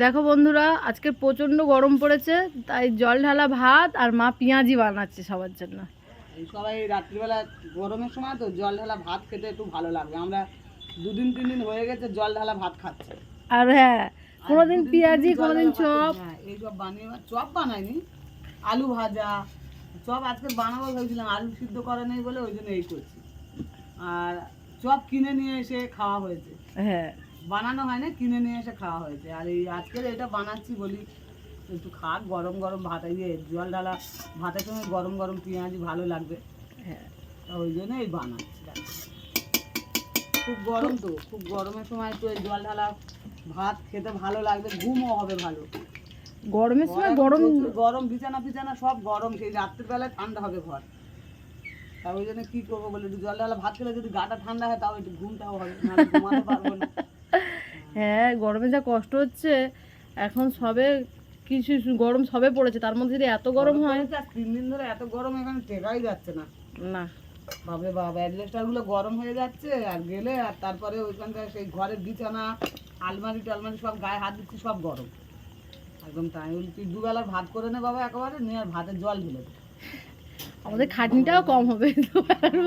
দেখো বন্ধুরা আজকে প্রচণ্ড গরম পড়েছে তাই জল ঢালা ভাত আর মা পেঁয়াজি বানাচ্ছে সবার জন্য। এই সবাই রাত্রিবেলা গরমের সময় তো জল ঢালা ভাত খেতে একটু ভালো লাগবে আমরা দুদিন তিন দিন হয়ে গেছে জল ঢালা ভাত খাচ্ছি। আর হ্যাঁ কোনোদিন পেঁয়াজি দিন কোনোদিন চপ। হ্যাঁ এইসব বানিয়ে চপ বানাইনি আলু ভাজা। চপ আজকে বানাবো ভেবেছিলাম আলু সিদ্ধ করে নেই বলে ওই জন্য এই করছি। আর চপ কিনে নিয়ে এসে খাওয়া হয়েছে। হ্যাঁ। বানানো হয় না কিনে নিয়ে এসে খাওয়া হয়েছে। আর এই আজকের এটা বানাচ্ছি বলি একটু খাক গরম গরম ভাত এই যে জল ঢালা ভাতের সঙ্গে গরম গরম পেঁয়াজি ভালো লাগবে। হ্যাঁ। ওই জন্য এই বানাচ্ছি। খুব গরম তো খুব গরমের সময় একটু এই জল ঢালা ভাত খেতে ভালো লাগবে ঘুমও হবে ভালো। গরমের সময় গরম গরম বিছানা ফিছানা সব গরম সেই রাত্রের বেলায় ঠান্ডা হবে ঘর। তা ওই জন্য কি করব বলে একটু জল ঢালা ভাত খেলে যদি গাটা ঠান্ডা হয় তাও একটু ঘুমটাও হবে ঘুমাতে পারব না। হ্যাঁ গরমে যা কষ্ট হচ্ছে এখন সবে কিছু গরম সবে পড়েছে তার মধ্যে যদি এত গরম হয় তিন দিন ধরে এত গরম এখানে টেকাই যাচ্ছে না। না। বাপরে বাবা অ্যাডজাস্টারগুলো গরম হয়ে যাচ্ছে আর গেলে আর তারপরে ওইখানকার সেই ঘরের বিছানা আলমারি টালমারি সব গায়ে হাত দিচ্ছি সব গরম। একদম তাই তুই দুবেলা ভাত করে নে বাবা একেবারে নিয়ে আর ভাতের জল ঢেলে দে। আমাদের খাটনিটাও কম হবে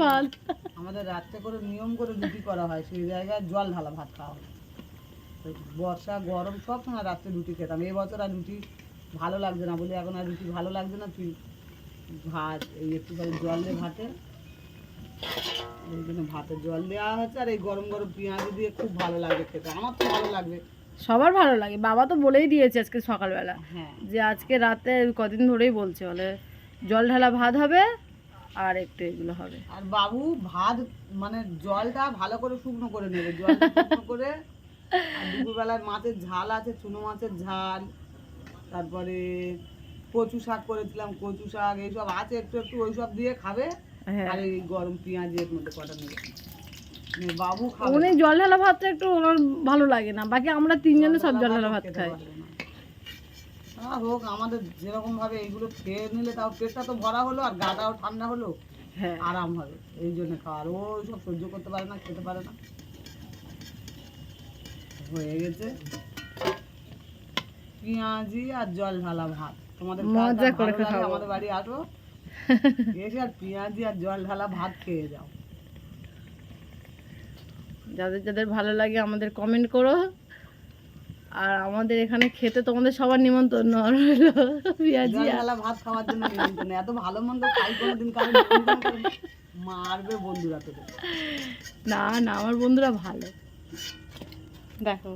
ভাত। আমাদের রাত্রে করে নিয়ম করে রুটি করা হয় সেই জায়গায় জল ঢালা ভাত খাওয়া হয়। বর্ষা গরম সব সময় রাত্রে রুটি খেতাম। এই বছর আর রুটি ভালো লাগছে না বলি এখন আর রুটি ভালো লাগছে না। তুই ভাত এই একটু জল দিয়ে ভাতে ওই জন্য ভাতের জল দেওয়া হচ্ছে আর এই গরম গরম পেঁয়াজ দিয়ে খুব ভালো লাগবে খেতে। আমার তো ভালো লাগবে সবার ভালো লাগে। বাবা তো বলেই দিয়েছে আজকে সকালবেলা হ্যাঁ। যে আজকে রাতে কদিন ধরেই বলছে বলে জল ঢালা ভাত হবে আর একটু এগুলো হবে। আর বাবু ভাত মানে জলটা ভালো করে শুকনো করে নেবে। জলটা শুকনো করে দুপুরবেলায় মাছের ঝাল আছে চুনো মাছের ঝাল তারপরে কচু শাক করেছিলাম কচু শাক এইসব আছে একটু একটু ওইসব দিয়ে খাবে হ্যাঁ। আর এই গরম পেঁয়াজ এর মধ্যে কটা নেবে। বাবু খাবে। উনি জল ঢালা ভাতটা একটু ওনার ভালো লাগে না বাকি আমরা তিনজনে সব জল ঢালা ভাত খাই। পারবে হোক আমাদের যেরকম ভাবে এইগুলো খেয়ে নিলে তাও পেটটা তো ভরা হলো আর গাটাও ঠান্ডা হলো হ্যাঁ। আরাম হবে এই জন্য খাওয়ার ও সব সহ্য করতে পারে না খেতে পারে না। হয়ে গেছে। পেঁয়াজি আর জল ঢালা ভাত। তোমাদের মজা করে খাব। আমাদের বাড়ি আসো। এসে আর পেঁয়াজি আর জল ঢালা ভাত খেয়ে যাও। যাদের যাদের ভালো লাগে আমাদের কমেন্ট করো। আর আমাদের এখানে খেতে তোমাদের সবার নিমন্ত্রণ রইল। পেঁয়াজি ঢালা ভাত খাওয়ার জন্য নিমন্ত্রণ। এত ভালো মন্দ খাই কোনোদিন কারও নিমন্ত্রণ মারবে বন্ধুরা তোদের। না না আমার বন্ধুরা ভালো। দেখো